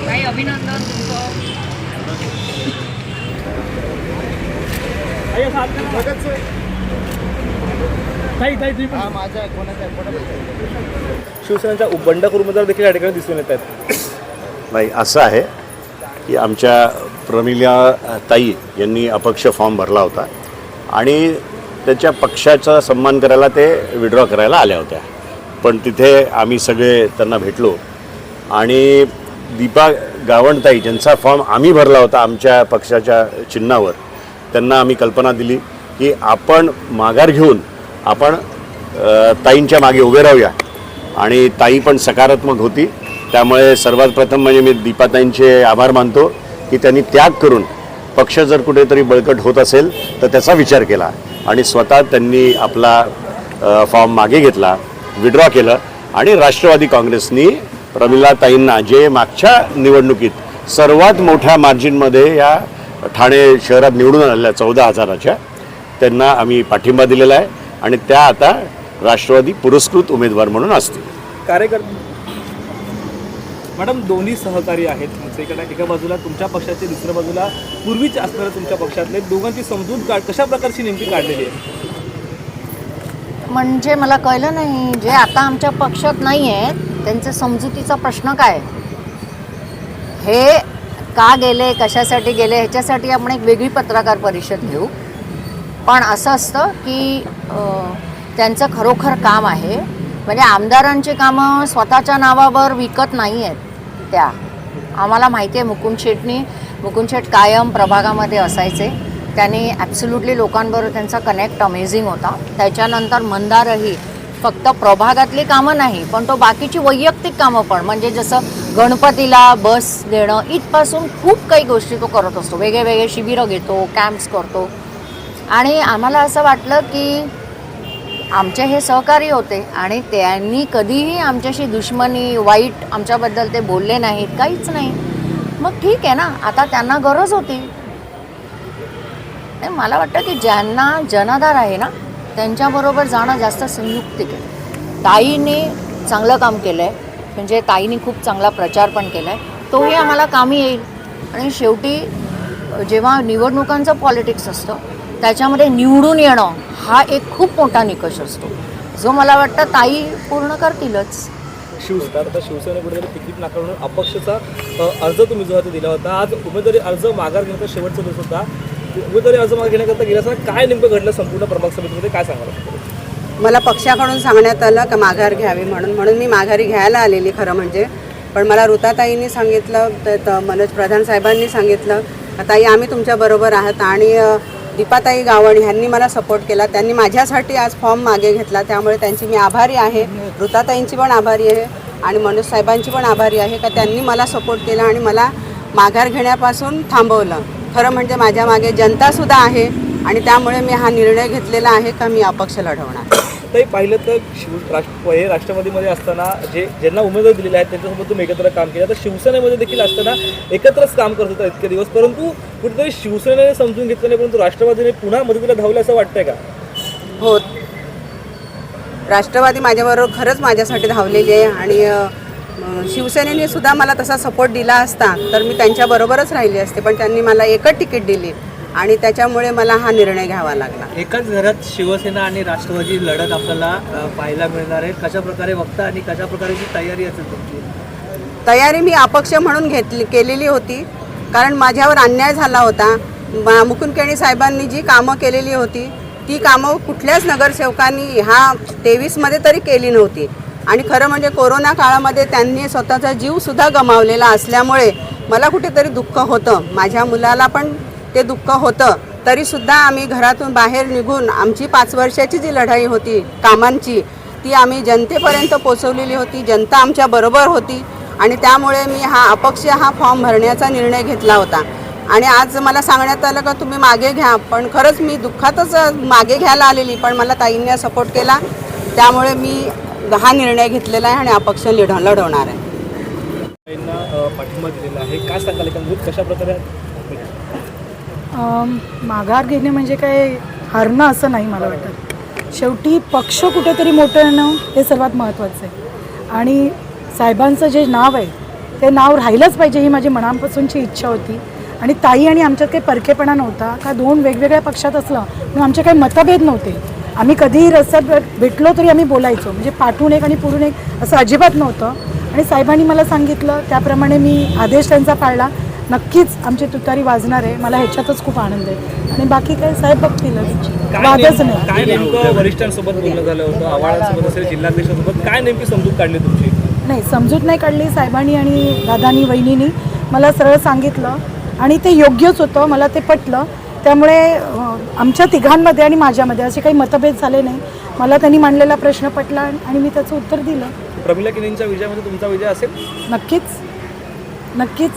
काही अभिनंदन शिवसेनेचा शिवसेनेच्या बंडखोर उमेदवार देखील या ठिकाणी दिसून येत आहेत. नाही असं आहे की आमच्या प्रमिला ताई यांनी अपक्ष फॉर्म भरला होता. आणि त्याच्या पक्षाचा सन्मान करायला ते विड्रॉ करायला आल्या होत्या. पण तिथे आम्ही सगळे त्यांना भेटलो. आणि दीपा गावणताई ज्यांचा फॉर्म आम्ही भरला होता आमच्या पक्षाच्या चिन्हावर त्यांना आम्ही कल्पना दिली की आपण माघार घेऊन आपण ताईंच्या मागे उभे राहूया. आणि ताई पण सकारात्मक होती. त्यामुळे सर्वात प्रथम म्हणजे मी दीपाताईंचे आभार मानतो. की त्यांनी त्याग करून पक्ष जर कुठेतरी बळकट होत असेल तर त्याचा विचार केला. आणि स्वतः त्यांनी आपला फॉर्म मागे घेतला विड्रॉ केलं. आणि राष्ट्रवादी काँग्रेसनी प्रमिलाताईंना जे मागच्या निवडणुकीत सर्वात मोठ्या मार्जिनमध्ये या ठाणे शहरात निवडून आलेल्या चौदा हजाराच्या त्यांना आम्ही पाठिंबा दिलेला आहे. आणि त्या आता राष्ट्रवादी पुरस्कृत उमेदवार म्हणून असतील. कार्यकर्ते मॅडम दोन्ही सहकारी आहेत तुमचे एका एका बाजूला तुमच्या पक्षाचे दुसऱ्या बाजूला पूर्वीच असणारे तुमच्या पक्षातले. दोघांची समजूत काढ कशा प्रकारची नेमकी काढलेली आहे? म्हणजे मला कळलं नाही जे आता आमच्या पक्षात नाही आहेत त्यांच्या समजुतीचा प्रश्न काय हे का गेले कशासाठी गेले ह्याच्यासाठी आपण एक वेगळी पत्रकार परिषद घेऊ. पण असं असतं की त्यांचं खरोखर काम आहे. म्हणजे आमदारांची कामं स्वतःच्या नावावर विकत नाही आहेत. त्या. आम्हाला माहिती आहे मुकुंद शेटनी मुकुंद शेट कायम प्रभागामध्ये असायचे. त्यांनी ॲब्सुल्युटली लोकांबरोबर त्यांचा कनेक्ट अमेझिंग होता. त्याच्यानंतर मंदारही फक्त प्रभागातली कामं नाही पण तो बाकीची वैयक्तिक कामं पण म्हणजे जसं गणपतीला बस देणं इथपासून खूप काही गोष्टी तो करत असतो. वेगळे वेगळे शिबिरं घेतो कॅम्प्स करतो. आणि आम्हाला असं वाटलं की आमचे हे सहकारी होते आणि त्यांनी कधीही आमच्याशी दुश्मनी वाईट आमच्याबद्दल ते बोलले नाहीत काहीच नाही. मग ठीक आहे ना आता त्यांना गरज होती. मला वाटतं की ज्यांना जनाधार आहे ना त्यांच्याबरोबर जाणं जास्त संयुक्तिक आहे ताईने चांगलं काम केलं आहे म्हणजे ताईने खूप चांगला प्रचार पण केला आहे तोही आम्हाला कामी येईल. आणि शेवटी जेव्हा निवडणुकांचं पॉलिटिक्स असतं त्याच्यामध्ये निवडून येणं हा एक खूप मोठा निकष असतो. जो मला वाटतं ताई पूर्ण करतीलच. शिवसेना शिवसेने कुठेतरी तिकीट नाकारून अपक्षचा अर्ज तुम्ही जो दिला होता. आज उमेदवारी अर्ज माघार घेण्याचा शेवटचा दिवस होता. उमेदवारी अर्ज मागे घेण्याकरता गेला असताना काय नेमकं घडलं संपूर्ण प्रभाग समितीमध्ये काय सांगाल? मला पक्षाकडून सांगण्यात आलं का माघार घ्यावी म्हणून. म्हणून मी माघारी घ्यायला आलेली खरं म्हणजे. पण मला ऋताताईंनी सांगितलं तर मनोज प्रधान साहेबांनी सांगितलं ताई आम्ही तुमच्याबरोबर आहात आणि दीपाताई गावण ह्यांनी मला सपोर्ट केला. त्यांनी माझ्यासाठी आज फॉर्म मागे घेतला. त्यामुळे त्यांची मी आभारी आहे. ऋताताईंची पण आभारी आहे आणि मनोज साहेबांची पण आभारी आहे का त्यांनी मला सपोर्ट केला आणि मला माघार घेण्यापासून थांबवलं. खरं म्हणजे माझ्या मागे जनतासुद्धा आहे आणि त्यामुळे मी हा निर्णय घेतलेला आहे का मी अपक्ष लढवणार. ते पाहिलं तर शिव राष्ट्र हे राष्ट्रवादीमध्ये असताना जे ज्यांना उमेदवार दिलेले आहेत त्यांच्यासोबत तुम्ही एकत्र काम केलं. तर शिवसेनेमध्ये देखील असताना एकत्रच काम करत होता इतके दिवस परंतु कुठेतरी शिवसेनेने समजून घेतलं नाही परंतु राष्ट्रवादीने पुन्हा मदतीला धावलं असं वाटतंय का? हो. राष्ट्रवादी माझ्याबरोबर खरंच माझ्यासाठी धावलेली आहे आणि शिवसेनेने सुद्धा मला तसा सपोर्ट दिला असता तर मी त्यांच्याबरोबरच राहिली असते पण त्यांनी मला एकच तिकीट दिली. आणि त्याच्यामुळे मला हा निर्णय घ्यावा लागला. एकाच घरात शिवसेना आणि राष्ट्रवादी लढत आपल्याला पाहायला मिळणार आहे. कशा प्रकारे बघता आणि कशा प्रकारची तयारी असेल तुमची? तयारी मी अपक्ष म्हणून घेतली केलेली होती. कारण माझ्यावर अन्याय झाला होता. मुकुंद केणी साहेबांनी जी कामं केलेली होती ती कामं कुठल्याच नगरसेवकांनी ह्या तेवीसमध्ये तरी केली नव्हती. आणि खरं म्हणजे कोरोना काळामध्ये त्यांनी स्वतःचा जीवसुद्धा गमावलेला असल्यामुळे मला कुठेतरी दुःख होतं. माझ्या मुलाला पण ते दुःख होतं. तरीसुद्धा आम्ही घरातून बाहेर निघून आमची पाच वर्षाची जी लढाई होती कामांची ती आम्ही जनतेपर्यंत पोचवलेली होती. जनता आमच्या बरोबर होती आणि त्यामुळे मी हा अपक्ष हा फॉर्म भरण्याचा निर्णय घेतला होता. आणि आज मला सांगण्यात आलं का तुम्ही मागे घ्या पण खरंच मी दुःखातच मागे घ्यायला आलेली पण मला ताईंनी सपोर्ट केला. त्यामुळे मी हा निर्णय घेतलेला आहे आणि अपक्ष लढ लढवणार आहे. पाठिंबा दिलेला आहे. काय सांगाल? कशा प्रकारे माघार घेणे म्हणजे काय हरणं असं नाही मला वाटत. शेवटी पक्ष कुठेतरी मोठं येणं हे सर्वात महत्त्वाचं आहे. आणि साहेबांचं जे नाव आहे ते नाव राहिलंच पाहिजे ही माझी मनापासूनची इच्छा होती. आणि ताई आणि आमच्यात काही परकेपणा नव्हता. का दोन वेगवेगळ्या पक्षात असलं मग आमचे काही मतभेद नव्हते. आम्ही कधीही रस्त्यात भेटलो तरी आम्ही बोलायचो. म्हणजे पाठवून एक आणि पुढून एक असं अजिबात नव्हतं. आणि साहेबांनी मला सांगितलं त्याप्रमाणे मी आदेश त्यांचा पाळला. नक्कीच आमची तुतारी वाजणार आहे. मला ह्याच्यातच खूप आनंद आहे. आणि बाकी काय साहेब बघतीलच. काय वादच काय नाही. नेमकं वरिष्ठांसोबत बोलणं झालं होतं? आव्हाडांसोबत असेल जिल्हाध्यक्षांसोबत? काय नेमकी समजूत काढली तुमची? नाही समजूत नाही काढली साहेबांनी आणि दादानी वहिनीनी. मला सरळ सांगितलं आणि ते योग्यच होतं. मला ते पटलं. त्यामुळे आमच्या तिघांमध्ये आणि माझ्यामध्ये असे काही मतभेद झाले नाही. मला त्यांनी मांडलेला प्रश्न पटला आणि मी त्याचं उत्तर दिलं. प्रमिला किनींच्या विजयामध्ये तुमचा विजय असेल? नक्कीच. नक्कीच.